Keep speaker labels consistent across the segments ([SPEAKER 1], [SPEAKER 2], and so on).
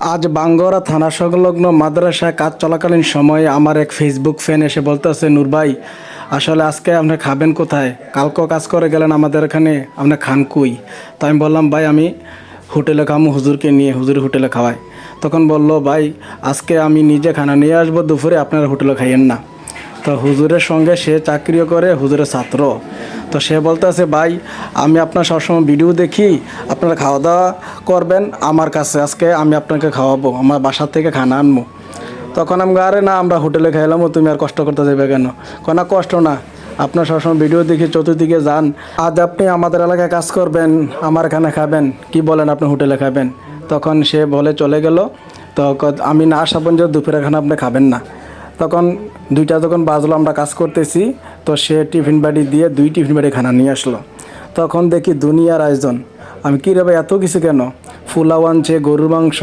[SPEAKER 1] আজ বাঙ্গরা থানা সংলগ্ন মাদ্রাসায় কাজ চলাকালীন সময়ে আমার এক ফেসবুক ফ্যান এসে বলতেছে, নূর ভাই, আসলে আজকে আপনি খাবেন কোথায়? কালকেও কাজ করে গেলেন আমাদের এখানে, আপনি খান কুই? তো আমি বললাম, ভাই, আমি হোটেলে খামু, হুজুরকে নিয়ে হুজুর হোটেলে খাওয়াই। তখন বলল, ভাই, আজকে আমি নিজে খানা নিয়ে আসব, দুপুরে আপনারা হোটেলে খাইয়েন না। তো হুজুরের সঙ্গে সে চাকরিও করে, হুজুরের ছাত্র। তো সে বলতেছে, ভাই, আমি আপনার সবসময় ভিডিও দেখি, আপনারা খাওয়া দাওয়া করবেন, আমার কাছে আজকে আমি আপনাকে খাওয়াবো, আমার বাসার থেকে খানা আনব তখন আমি আরে না, আমরা হোটেলে খাইলাম, তুমি আর কষ্ট করতে যাবে কেন? কোনো কষ্ট না, আপনার সবসময় ভিডিও দেখে, চতুর্দিকে যান, আজ আপনি আমাদের এলাকায় কাজ করবেন, আমার এখানে খাবেন, কি বলেন আপনি হোটেলে খাবেন? তখন সে বলে, চলে গেল, তো আমি না আসা পর্যন্ত দুপুরের খানা আপনি খাবেন না। তখন দুইটা যখন বাজলো, আমরা কাজ করতেছি, তো সে টিফিন বাড়ি দিয়ে দুই টিফিন বাড়ি খানা নিয়ে আসলো। তখন দেখি দুনিয়ার আয়োজন। আমি কী রে এত কিছু কেন? ফুলাও আনছে, গরুর মাংস,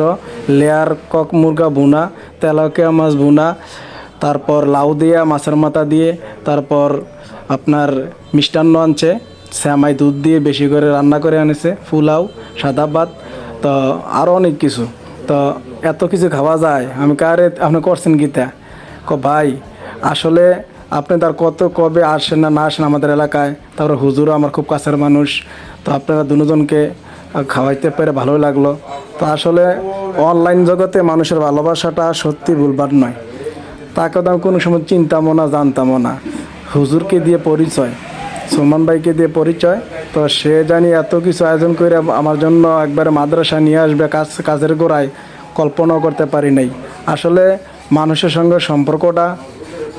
[SPEAKER 1] লেয়ার, কক মুরগা ভুনা, তেলাকিয়া মাছ ভুনা, তারপর লাউ দিয়া, মাছের মাথা দিয়ে, তারপর আপনার মিষ্টান্ন আনছে, শ্যামাই দুধ দিয়ে বেশি করে রান্না করে আনেছে ফুলাও সাদা ভাত, তো আরও অনেক কিছু। তো এত কিছু খাওয়া যায়। আমি কারে, আপনি করছেন গীতা? ক, ভাই, আসলে আপনি তার কত কবে আসেন না না আসেন আমাদের এলাকায়? তারপরে হুজুরও আমার খুব কাছের মানুষ। তো আপনারা দুজনকে খাওয়াইতে পেরে ভালোই লাগল। তো আসলে অনলাইন জগতে মানুষের ভালোবাসাটা সত্যি ভুলবার নয়। তাকে তো আমি কোনো সময় চিন্তামও না, জানতামও না। হুজুরকে দিয়ে পরিচয় সুলমান ভাইকে দিয়ে পরিচয়। তো সে জানি এত কিছু আয়োজন করে আমার জন্য একবারে মাদ্রাসা নিয়ে আসবে, কাজ, কাজের গোড়ায় কল্পনাও করতে পারি নাই। আসলে মানুষের সঙ্গে সম্পর্কটা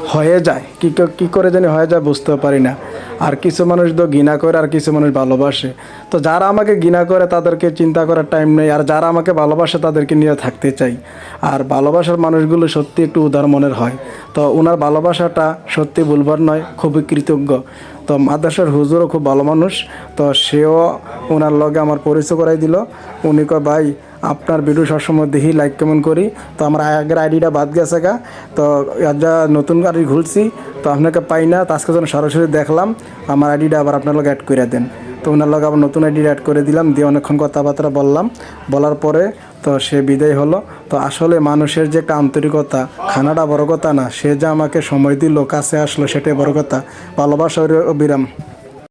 [SPEAKER 1] হয়ে যায়। কী ক- করে জানি হয়ে যায় বুঝতেও পারি না। আর কিছু মানুষ তো ঘৃণা করে, আর কিছু মানুষ ভালোবাসে। তো যারা আমাকে ঘৃণা করে, তাদেরকে চিন্তা করার টাইম নেই। আর যারা আমাকে ভালোবাসে, তাদেরকে নিয়ে থাকতে চাই। আর ভালোবাসার মানুষগুলো সত্যি একটু উদার মনের হয়। তো ওনার ভালোবাসাটা সত্যি ভুলবার নয়, খুবই কৃতজ্ঞ। তো মাদ্রাসার হুজুরও খুব ভালো মানুষ। তো সেও ওনার লগে আমার পরিচয় করাই দিল। উনি কয়, ভাই আপনার ভিডিও সবসময় দেখি লাইক কেমন করি। তো আমার আগের আইডিটা বাদ গেছে গা। তো যা নতুন গাড়ি ঘুরছি তো আপনাকে পাই না, তো আজকে সরাসরি দেখলাম, আমার আইডিটা আবার আপনার লগে অ্যাড করে দেন। তো ওনার লগে আবার নতুন আইডি অ্যাড করে দিলাম, দিয়ে অনেকক্ষণ কথাবার্তা বললাম। বলার পরে তো সে বিদায় হলো। তো আসলে মানুষের যে একটা আন্তরিকতা, খানাটা বড় কথা না, সে যে আমাকে সময় দিল কাছে আসলো, সেটাই বড় কথা। ভালোবাসা অবিরাম